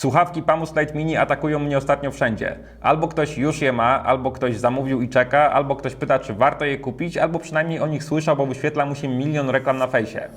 Słuchawki Pamus Lite Mini atakują mnie ostatnio wszędzie. Albo ktoś już je ma, albo ktoś zamówił i czeka, albo ktoś pyta, czy warto je kupić, albo przynajmniej o nich słyszał, bo wyświetla mu się milion reklam na fejsie.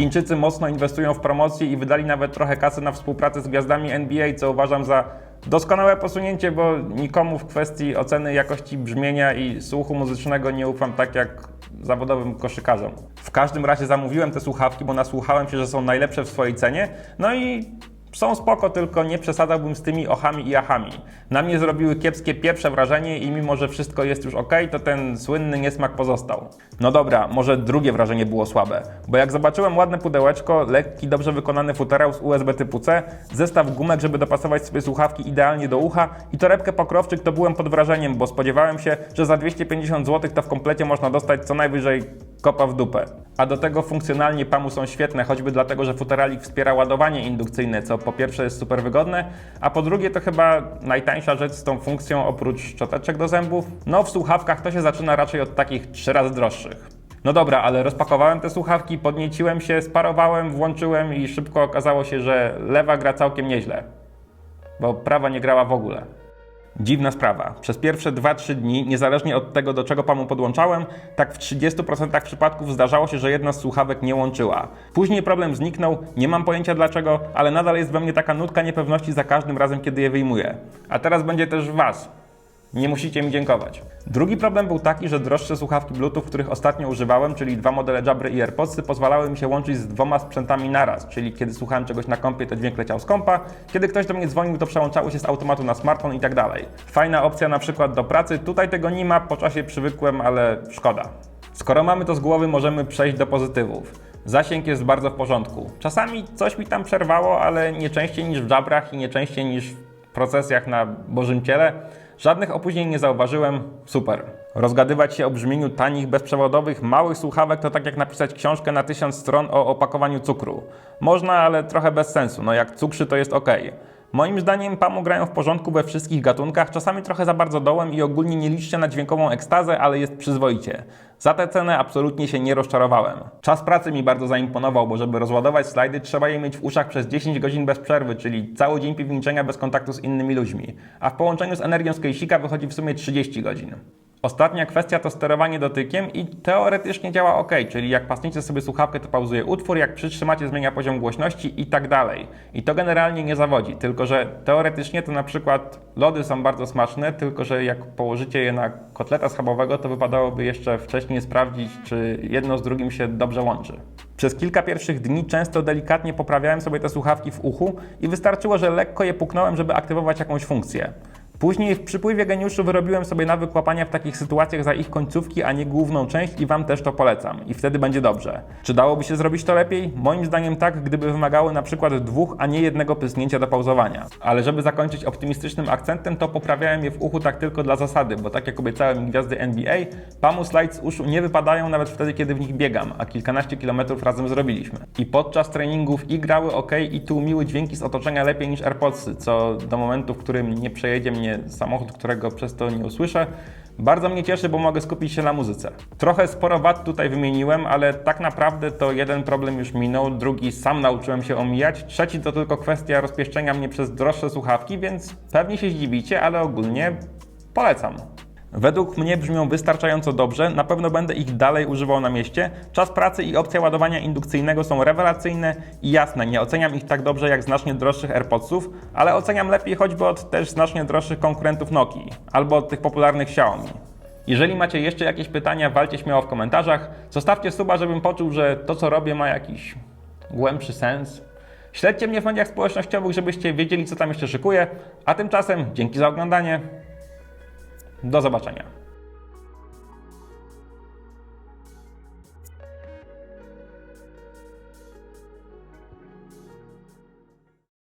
Chińczycy mocno inwestują w promocję i wydali nawet trochę kasy na współpracę z gwiazdami NBA, co uważam za doskonałe posunięcie, bo nikomu w kwestii oceny jakości brzmienia i słuchu muzycznego nie ufam tak jak zawodowym koszykarzom. W każdym razie zamówiłem te słuchawki, bo nasłuchałem się, że są najlepsze w swojej cenie, no i są spoko, tylko nie przesadzałbym z tymi ochami i achami. Na mnie zrobiły kiepskie pierwsze wrażenie i mimo, że wszystko jest już ok, to ten słynny niesmak pozostał. No dobra, może drugie wrażenie było słabe, bo jak zobaczyłem ładne pudełeczko, lekki, dobrze wykonany futerał z USB typu C, zestaw gumek, żeby dopasować sobie słuchawki idealnie do ucha i torebkę pokrowczyk, to byłem pod wrażeniem, bo spodziewałem się, że za 250 zł to w komplecie można dostać co najwyżej kopa w dupę. A do tego funkcjonalnie PAMU są świetne, choćby dlatego, że futeralik wspiera ładowanie indukcyjne, co po pierwsze jest super wygodne, a po drugie to chyba najtańsza rzecz z tą funkcją oprócz szczoteczek do zębów. No w słuchawkach to się zaczyna raczej od takich trzy razy droższych. No dobra, ale rozpakowałem te słuchawki, podnieciłem się, sparowałem, włączyłem i szybko okazało się, że lewa gra całkiem nieźle, bo prawa nie grała w ogóle. Dziwna sprawa. Przez pierwsze 2-3 dni, niezależnie od tego, do czego panu podłączałem, tak w 30% przypadków zdarzało się, że jedna z słuchawek nie łączyła. Później problem zniknął, nie mam pojęcia dlaczego, ale nadal jest we mnie taka nutka niepewności za każdym razem, kiedy je wyjmuję. A teraz będzie też Was. Nie musicie mi dziękować. Drugi problem był taki, że droższe słuchawki Bluetooth, których ostatnio używałem, czyli dwa modele Jabry i AirPodsy, pozwalały mi się łączyć z dwoma sprzętami naraz, czyli kiedy słuchałem czegoś na kompie, to dźwięk leciał z kompa, kiedy ktoś do mnie dzwonił, to przełączało się z automatu na smartfon i tak dalej. Fajna opcja na przykład do pracy, tutaj tego nie ma, po czasie przywykłem, ale szkoda. Skoro mamy to z głowy, możemy przejść do pozytywów. Zasięg jest bardzo w porządku. Czasami coś mi tam przerwało, ale nie częściej niż w Jabrach i nie częściej niż w procesjach na Bożym Ciele. Żadnych opóźnień nie zauważyłem, super. Rozgadywać się o brzmieniu tanich, bezprzewodowych, małych słuchawek to tak jak napisać książkę na tysiąc stron o opakowaniu cukru. Można, ale trochę bez sensu, no jak cukrzy to jest ok. Moim zdaniem PAMU grają w porządku we wszystkich gatunkach, czasami trochę za bardzo dołem i ogólnie nie liczcie na dźwiękową ekstazę, ale jest przyzwoicie. Za tę cenę absolutnie się nie rozczarowałem. Czas pracy mi bardzo zaimponował, bo żeby rozładować slajdy trzeba je mieć w uszach przez 10 godzin bez przerwy, czyli cały dzień piwniczenia bez kontaktu z innymi ludźmi. A w połączeniu z energią z kejsika wychodzi w sumie 30 godzin. Ostatnia kwestia to sterowanie dotykiem i teoretycznie działa ok, czyli jak pasniecie sobie słuchawkę, to pauzuje utwór, jak przytrzymacie, zmienia poziom głośności i tak dalej. I to generalnie nie zawodzi, tylko że teoretycznie to na przykład lody są bardzo smaczne, tylko że jak położycie je na kotleta schabowego, to wypadałoby jeszcze wcześniej sprawdzić, czy jedno z drugim się dobrze łączy. Przez kilka pierwszych dni często delikatnie poprawiałem sobie te słuchawki w uchu i wystarczyło, że lekko je puknąłem, żeby aktywować jakąś funkcję. Później w przypływie geniuszu wyrobiłem sobie nawyk łapania w takich sytuacjach za ich końcówki, a nie główną część i Wam też to polecam. I wtedy będzie dobrze. Czy dałoby się zrobić to lepiej? Moim zdaniem tak, gdyby wymagały na przykład dwóch, a nie jednego pysnięcia do pauzowania. Ale żeby zakończyć optymistycznym akcentem, to poprawiałem je w uchu tak tylko dla zasady, bo tak jak obiecałem gwiazdy NBA, Pamu Slides z uszu nie wypadają nawet wtedy, kiedy w nich biegam, a kilkanaście kilometrów razem zrobiliśmy. I podczas treningów i grały ok, i tłumiły dźwięki z otoczenia lepiej niż AirPodsy, co do momentu, w którym nie przejedzie mnie samochód, którego przez to nie usłyszę. Bardzo mnie cieszy, bo mogę skupić się na muzyce. Trochę sporo wad tutaj wymieniłem, ale tak naprawdę to jeden problem już minął, drugi sam nauczyłem się omijać, trzeci to tylko kwestia rozpieszczenia mnie przez droższe słuchawki, więc pewnie się zdziwicie, ale ogólnie polecam. Według mnie brzmią wystarczająco dobrze, na pewno będę ich dalej używał na mieście. Czas pracy i opcja ładowania indukcyjnego są rewelacyjne i jasne, nie oceniam ich tak dobrze jak znacznie droższych AirPodsów, ale oceniam lepiej choćby od też znacznie droższych konkurentów Nokii albo od tych popularnych Xiaomi. Jeżeli macie jeszcze jakieś pytania, walcie śmiało w komentarzach. Zostawcie suba, żebym poczuł, że to co robię ma jakiś głębszy sens. Śledźcie mnie w mediach społecznościowych, żebyście wiedzieli co tam jeszcze szykuję. A tymczasem dzięki za oglądanie. Do zobaczenia.